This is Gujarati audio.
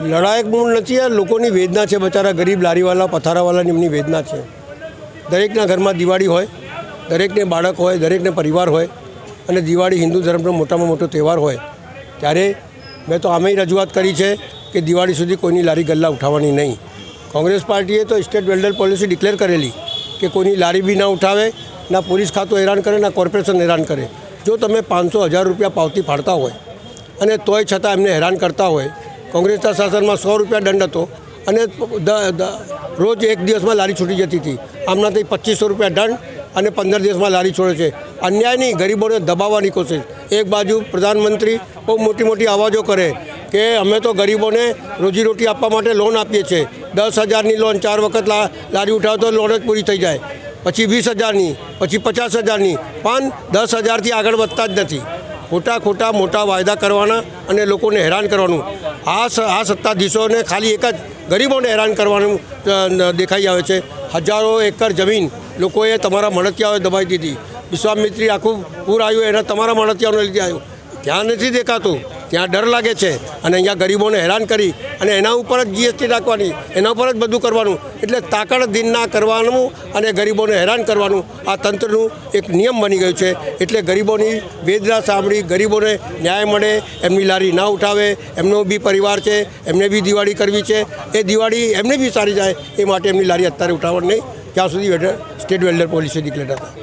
લડાયક મૂળ નથી આ, લોકોની વેદના છે બચારા, ગરીબ લારીવાલા પથારાવાલાની એમની વેદના છે. દરેકના ઘરમાં દિવાળી હોય, દરેકને બાળક હોય, દરેકને પરિવાર હોય અને દિવાળી હિન્દુ ધર્મનો મોટામાં મોટો તહેવાર હોય, ત્યારે મેં તો આમેય રજૂઆત કરી છે કે દિવાળી સુધી કોઈની લારી ગલ્લા ઉઠાવવાની નહીં. કોંગ્રેસ પાર્ટીએ તો સ્ટેટ વેલ્ડર પોલિસી ડિક્લેર કરેલી કે કોઈની લારી બી ના ઉઠાવે, ના પોલીસ ખાતું હેરાન કરે, ના કોર્પોરેશન હેરાન કરે. જો તમે પાંચસો હજાર રૂપિયા પાવતી ફાડતા હોય અને તોય છતાં એમને હેરાન કરતા હોય કોંગ્રેસના શાસનમાં સો રૂપિયા દંડ હતો અને રોજ એક દિવસમાં લારી છૂટી જતી હતી. આમનાથી પચીસો રૂપિયા દંડ અને પંદર દિવસમાં લારી છોડે છે. અન્યાય નહીં ગરીબોને દબાવવાની કોશિશ. એક બાજુ પ્રધાનમંત્રી બહુ મોટી મોટી આવાજો કરે કે અમે તો ગરીબોને રોજીરોટી આપવા માટે લોન આપીએ છીએ. દસ હજારની લોન ચાર વખત લારી ઉઠાવો તો લોન જ પૂરી થઈ જાય. પછી વીસ હજારની, પછી પચાસ હજારની, પણ દસ હજારથી આગળ વધતા જ નથી. ખોટા ખોટા મોટા વાયદા કરવાના અને લોકોને હેરાન કરવાનું. આ આ સત્તાધીશોને ખાલી એક જ ગરીબોને હેરાન કરવાનું દેખાઈ આવે છે. હજારો એકર જમીન લોકોએ તમારા મળતિયાઓએ દબાઈ દીધી. વિશ્વામિત્રી આખું પૂર આવ્યું, એના તમારા મળતિયાઓને લીધે આવ્યું. ધ્યાન નથી દેખાતું. ત્યાં ડર લાગે છે અને અહીંયા ગરીબોને હેરાન કરી અને એના ઉપર જ જીએસટી નાખવાની એના ઉપર જ બધું કરવાનું. એટલે તાકડ દિનના કરવાનું અને ગરીબોને હેરાન કરવાનું આ તંત્રનું એક નિયમ બની ગયું છે. એટલે ગરીબોની વેદના સાંભળી, ગરીબોને ન્યાય મળે, એમની લારી ના ઉઠાવે, એમનો બી પરિવાર છે, એમને બી દિવાળી કરવી છે. એ દિવાળી એમને બી સારી જાય, એ માટે એમની લારી અત્યારે ઉઠાવવાની નહીં. ત્યાં સુધી સ્ટેટ વેલ્ડર પોલીસે ડિક્લેર હતા.